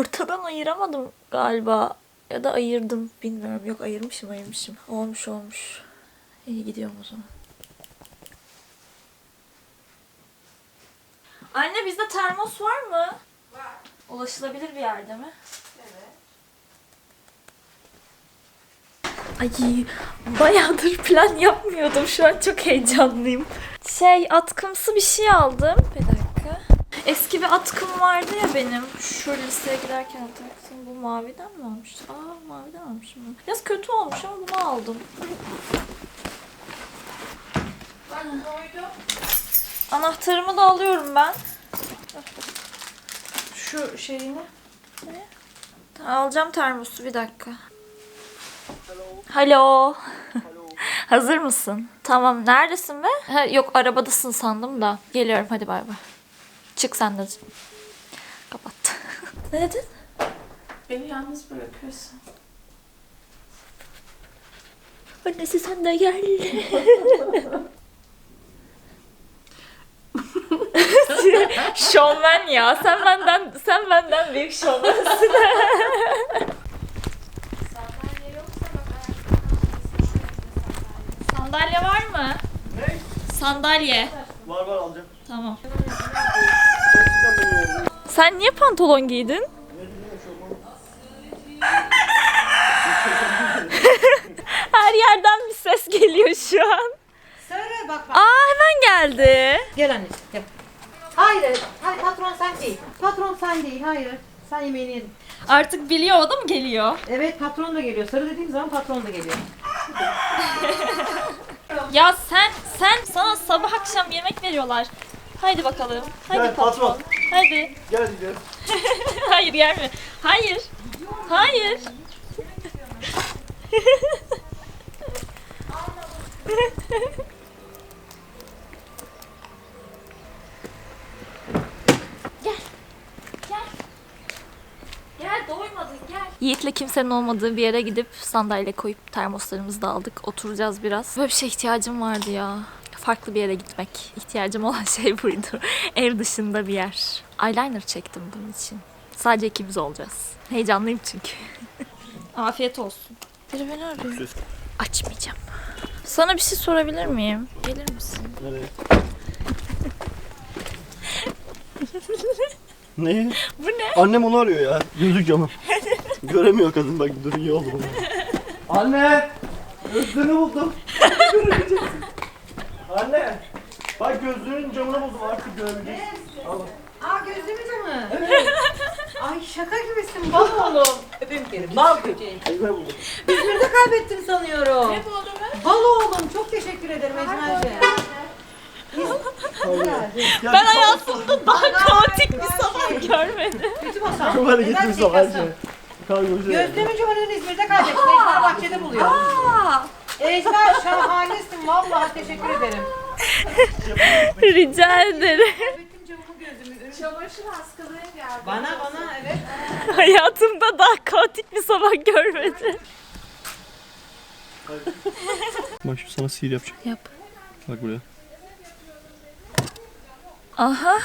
ortadan ayıramadım galiba. Ya da ayırdım bilmiyorum. Yok ayırmışım ayırmışım. Olmuş olmuş. İyi gidiyorum o zaman. Anne bizde termos var mı? Var. Ulaşılabilir bir yerde mi? Evet. Ay bayağıdır plan yapmıyordum. Şu an çok heyecanlıyım. Şey atkımsı bir şey aldım. Bir dakika. Eski bir atkım vardı ya benim. Şu liseye giderken hatırlarsın. Bu maviden mi almıştım? Aa maviden almışım. Biraz kötü olmuş ama bunu aldım. Anahtarımı da alıyorum ben. Şu şeyini. Ne? Alacağım termosu bir dakika. Hello. Hazır mısın? Tamam. Neredesin be? Ha, yok arabadasın sandım da. Geliyorum hadi bay bay. Çık sen de. Kapat. ne dedin? Beni yalnız bırakıyorsun. Annesi sen de gel. şovmen ya. Sen benden sen benden büyük şovmensin. Sandalye var mı? Ne? Sandalye. Var var alacağım. Tamam. Sen niye pantolon giydin? Her yerden bir ses geliyor şu an. Söyle bak bak. Aa hemen geldi. Gel anneciğim gel. Hayır, hayır patron sen değil. Patron sen değil, hayır. Sen yemeğini yedin. Artık biliyor o da mı geliyor? Evet patron da geliyor. Sarı dediğim zaman patron da geliyor. Ya sen sen sana sabah akşam yemek veriyorlar. Haydi bakalım. Haydi Gel, patron. patron. Haydi. Gel gel. Hayır gelme. Hayır. Hayır. gel. Gel. Gel doymadın gel. Yiğit'le kimsenin olmadığı bir yere gidip sandalye koyup termoslarımızı da aldık. Oturacağız biraz. Böyle bir şeye ihtiyacım vardı ya. Farklı bir yere gitmek. İhtiyacım olan şey buydu. Ev dışında bir yer. Eyeliner çektim bunun için. Sadece ikimiz olacağız. Heyecanlıyım çünkü. Afiyet olsun. Biri beni arıyor. Açmayacağım. Sana bir şey sorabilir miyim? Gelir misin? Nereye? ne? Bu ne? Annem onu arıyor ya. Gözlük camı. Göremiyor kadın bak dur iyi oldu bunu. Anne! Gözlüğünü buldum. Görebileceksin. Anne! Bak gözlüğün camını buldum artık görebileceksin. Al. bak. Aa gözlüğümüz mü? Ay şaka gibisin bal oğlum. Öpeyim kere. Bal böceğim. Elime buldum. İzmir'de kaybettim sanıyorum. Ne buldun be? Bal oğlum çok teşekkür ederim Ecmel'ciğim. Ben hayatımda daha kaotik bir sabah görmedim. Kötü masal. Çok bir Neden sabah şey. Gözlüğümün cumarını İzmir'de kaybettim. Ecmel bahçede buluyor. Aa, Ecmel şahanesin. Vallahi teşekkür ederim. rica ederim. Camımı gözlüğümü. Çamaşır hastalığın geldi. Bana bana evet. Hayatımda daha kaotik bir sabah görmedim. Bak şimdi sana sihir yapacağım. Yap. Bak buraya. Aha.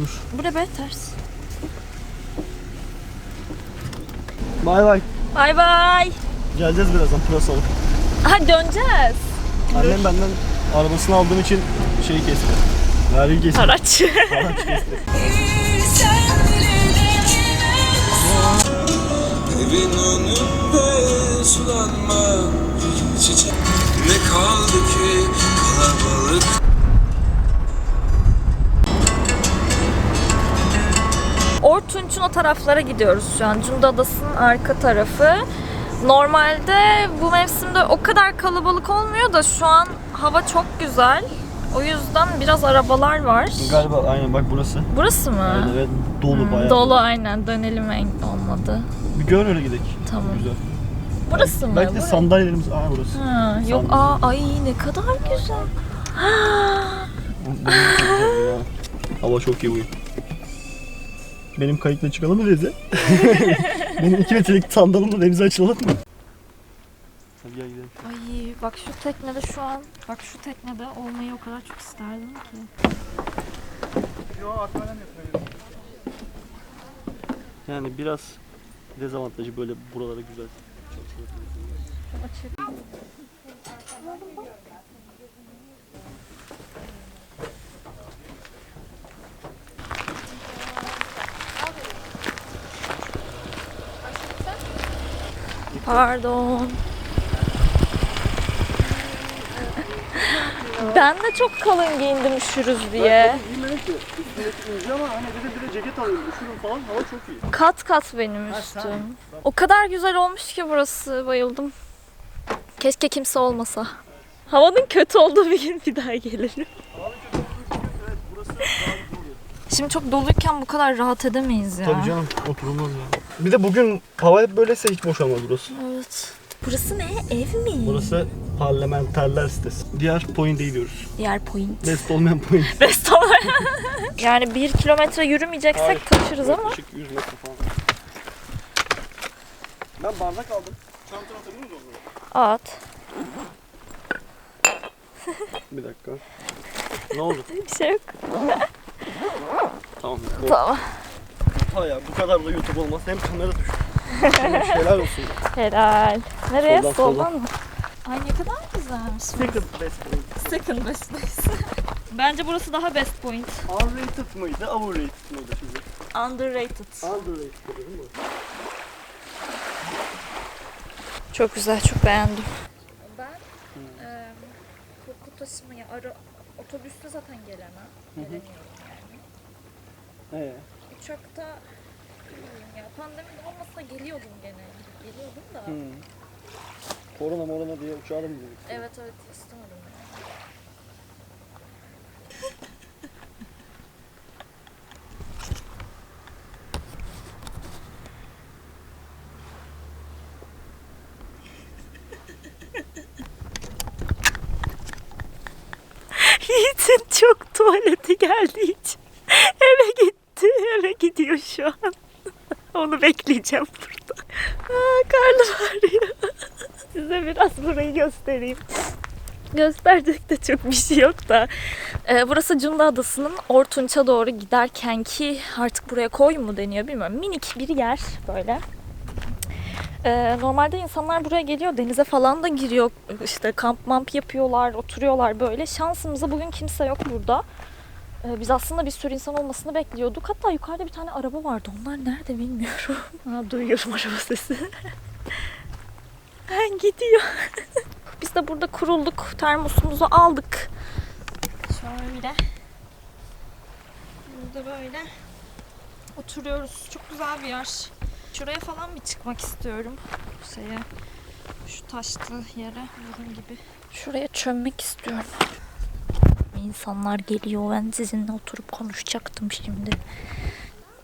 Dur. Bu ne be ters. Bay bay. Bay bay. Geleceğiz birazdan pırasa alıp. Ha döneceğiz. Annem benden arabasını aldığım için şeyi kesti. Vergi kesti. Araç. Araç kesti. Evin önünde sulanma çiçek Ne kaldı ki taraflara gidiyoruz şu an. Cunda Adası'nın arka tarafı. Normalde bu mevsimde o kadar kalabalık olmuyor da şu an hava çok güzel. O yüzden biraz arabalar var. Galiba aynen bak burası. Burası mı? Evet, evet dolu bayağı. Dolu aynen. Dönelim en olmadı. Bir gör öyle gidelim. Tamam. Güzel. Burası mı? Belki de Burası. sandalyelerimiz aa burası. Ha, yok aa ay ne kadar güzel. Hava çok iyi bugün. Benim kayıkla çıkalım mı dedi. Benim iki metrelik sandalımla denize açılalım mı? Hadi gel gidelim. Ay bak şu teknede şu an bak şu teknede olmayı o kadar çok isterdim ki. Yani biraz dezavantajı böyle buralara güzel. Pardon. Ben de çok kalın giyindim üşürüz diye. Ama hani dedim bir de ceket alayım üşürüm falan hava çok iyi. Kat kat benim üstüm. O kadar güzel olmuş ki burası. Bayıldım. Keşke kimse olmasa. Havanın kötü olduğu bir gün bir daha gelirim. Şimdi çok doluyken bu kadar rahat edemeyiz ya. Tabii canım oturulmaz ya. Bir de bugün hava hep böyleyse hiç boşalmaz burası. Evet. Burası ne? Ev mi? Burası parlamenterler sitesi. Diğer point'e gidiyoruz. Diğer point. Best olmayan point. Best olarak. yani bir kilometre yürümeyeceksek Hayır. taşırız ama. Yaklaşık 100 metre falan. Ben bardak aldım. Çantana atabilir miyiz onu? At. Bir dakika. Ne oldu? Bir şey yok. Tamam. Tamam. Ha ya bu kadar da YouTube olmaz. Hem kamera düştü. Şeyler olsun. Helal. Nereye? Soldan, Soldan, soldan. mı? Ay ne kadar güzelmiş. Second best point. Second best place. Bence burası daha best point. Unrated mıydı? Overrated mıydı şimdi? Underrated. Underrated değil mi? Çok güzel, çok beğendim. Ben e, koku taşımaya ara otobüste zaten gelemem. Gelemiyorum yani. Ee, Uçakta ya pandemi de olmasa geliyordum gene. Geliyordum da. hmm. Korona morona diye uçağa mı girdik? Evet evet istemedim yani. Yiğit'in çok tuvaleti geldiği için eve gitti. Gidiyor şu an. Onu bekleyeceğim burada. Aa, karnım ağrıyor. Size biraz burayı göstereyim. Gösterecek de çok bir şey yok da. Ee, burası Cunda Adası'nın Ortunç'a doğru giderken ki artık buraya koy mu deniyor bilmiyorum. Minik bir yer böyle. Ee, normalde insanlar buraya geliyor denize falan da giriyor işte kamp mamp yapıyorlar oturuyorlar böyle şansımıza bugün kimse yok burada biz aslında bir sürü insan olmasını bekliyorduk. Hatta yukarıda bir tane araba vardı. Onlar nerede bilmiyorum. Ha, duyuyorum araba sesi. Ben gidiyor. Biz de burada kurulduk. Termosumuzu aldık. Şöyle. Burada böyle oturuyoruz. Çok güzel bir yer. Şuraya falan bir çıkmak istiyorum. Şeye, şu taşlı yere bunun gibi. Şuraya çömmek istiyorum. İnsanlar geliyor. Ben sizinle oturup konuşacaktım şimdi.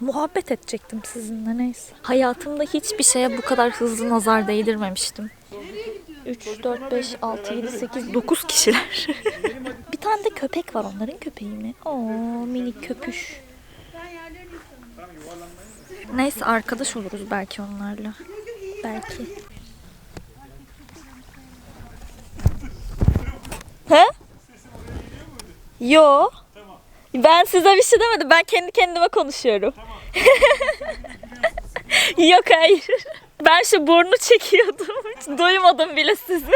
Muhabbet edecektim sizinle neyse. Hayatımda hiçbir şeye bu kadar hızlı nazar değdirmemiştim. 3, 4, 5, 6, 7, 8, 9 kişiler. bir tane de köpek var onların köpeği mi? Oo minik köpüş. Neyse arkadaş oluruz belki onlarla. Belki. He? Yo. Ben size bir şey demedim. Ben kendi kendime konuşuyorum. Yok hayır. Ben şu burnu çekiyordum. Hiç duymadım bile sizi.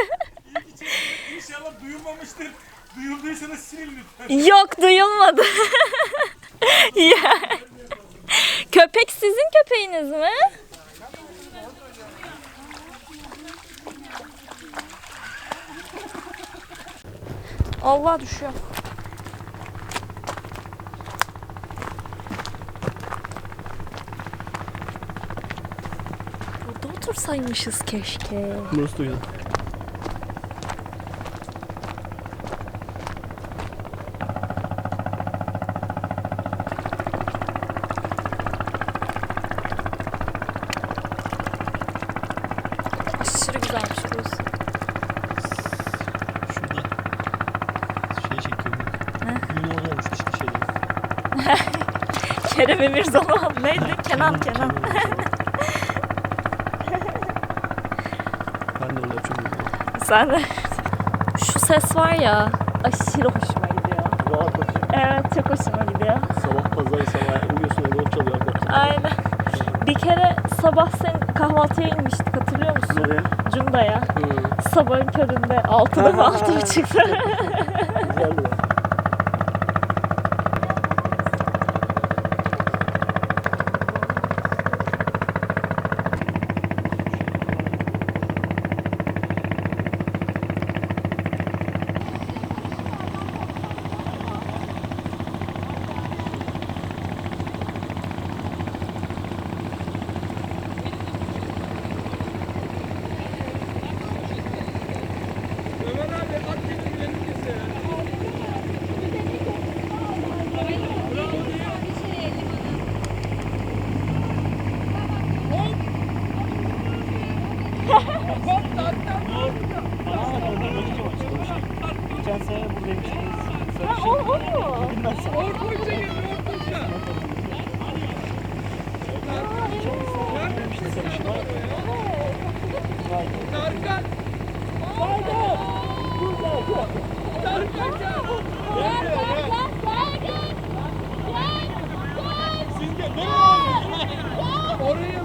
İnşallah duyulmamıştır. Duyulduysa da sil lütfen. Yok duyulmadı. ya. Köpek sizin köpeğiniz mi? Allah düşüyor. Burada otursaymışız keşke. Burası da güzel. Aşırı güzelmiş burası. Şurada şey çekiyorum. Ne? Düğün orada olmuş bir şeyler. Kerem Emirzoğlu neydi? Kenan Kenan. Sen de. Şu ses var ya aşırı hoşuma gidiyor. Rahat bakayım. Evet çok hoşuma gidiyor. Sabah pazar sabah uyuyorsun ot çalıyor. Aynen. Bir kere sabah sen kahvaltıya inmiştik hatırlıyor musun? Nereye? Cunda'ya. Sabahın köründe 6'da mı 6.30'da? Güzeldi. Geçen sene sana. Oraya. Oraya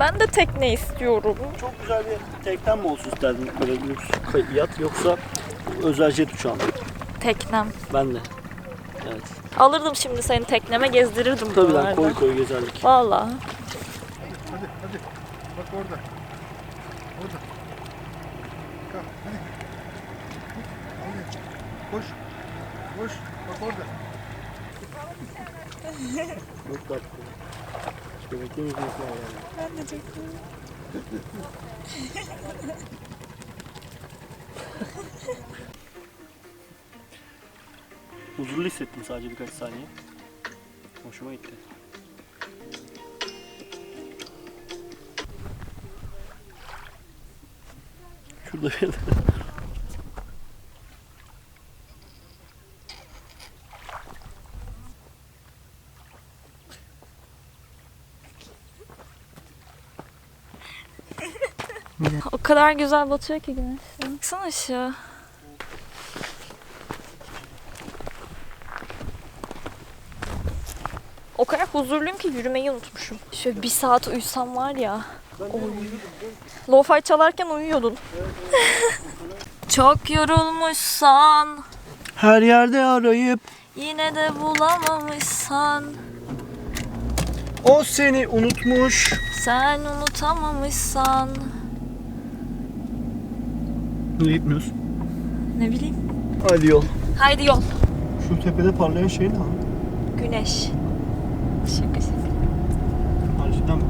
ben de tekne istiyorum. Çok güzel bir teknen mi olsun isterdin böyle lüks yat yoksa özel jet uçağı mı? Teknem. Ben de. Evet. Alırdım şimdi seni tekneme gezdirirdim Tabii lan buralarda. koy koy gezerdik. Valla. Bak orada. Orada. Kalk hadi. Hadi. Koş. Koş. Bak orada. Çok tatlı. İşte bekleyin yani. Huzurlu hissettim sadece birkaç saniye. Hoşuma gitti. Şurada bir kadar güzel batıyor ki güneş. Baksana aşağı. O kadar huzurluyum ki yürümeyi unutmuşum. Şöyle bir saat uyusam var ya. Oy. Lo-fi çalarken uyuyordun. Çok yorulmuşsan, Her yerde arayıp yine de bulamamışsan, o seni unutmuş. sen unutamamışsan. Niye gitmiyoruz? Ne bileyim. Hadi yol. Haydi yol. Şu tepede parlayan şey ne lan? Güneş. Şaka şaka. Harbiden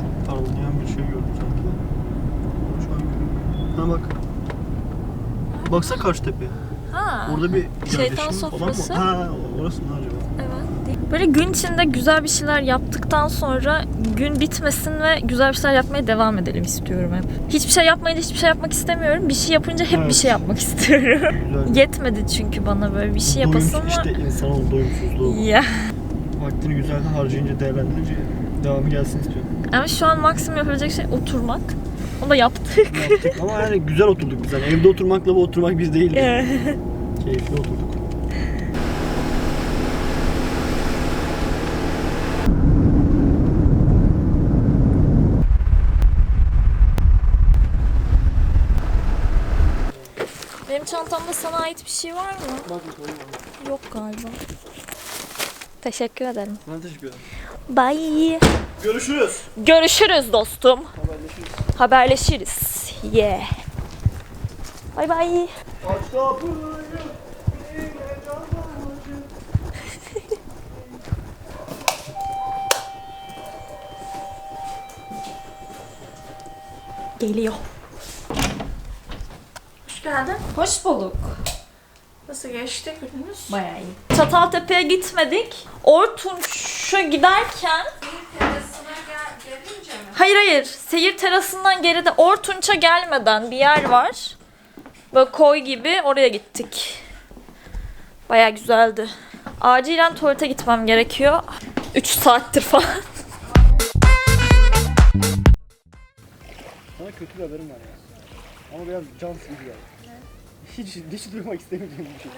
çok parlayan bir şey gördüm sanki. Ama Şu an görünmüyor. Ha bak. Baksana karşı tepeye. Ha. Orada bir Şeytan yerleşim falan mı? sofrası. Ha orası mı acaba? Evet. Böyle gün içinde güzel bir şeyler yaptıktan sonra gün bitmesin ve güzel bir şeyler yapmaya devam edelim istiyorum hep. Hiçbir şey yapmayınca hiçbir şey yapmak istemiyorum. Bir şey yapınca hep bir Evet. şey yapmak istiyorum. Yetmedi çünkü bana böyle bir şey Doyumsuz ama... işte insanoğlu doyumsuzluğu. Ya. Vaktini güzel harcayınca değerlendirince devamı gelsin istiyorum. Ama şu an maksimum yapabilecek şey oturmak. Onu da yaptık. Yaptık ama yani güzel oturduk biz. Yani evde oturmakla bu oturmak biz. Evet. Keyifli oturduk. Çantamda sana ait bir şey var mı? Yok galiba. Teşekkür ederim. Ben teşekkür ederim. Bye. Görüşürüz. Görüşürüz dostum. Haberleşiriz. Haberleşiriz. Yeah. Aç kapıyı. Geliyor. Hoş geldin. Hoş bulduk. Nasıl geçti gününüz? Bayağı iyi. Çataltepe'ye gitmedik. Ortunç'a giderken Terasına gel, gelince mi? Hayır hayır. Seyir terasından geride Ortunç'a gelmeden bir yer var. Böyle koy gibi oraya gittik. Baya güzeldi. Acilen tuvalete gitmem gerekiyor. 3 saattir falan. Sana kötü bir haberim var ya. Ama biraz can sıkıcı geldi. Hiç, hiç duymak istemeyeceğim bir şey.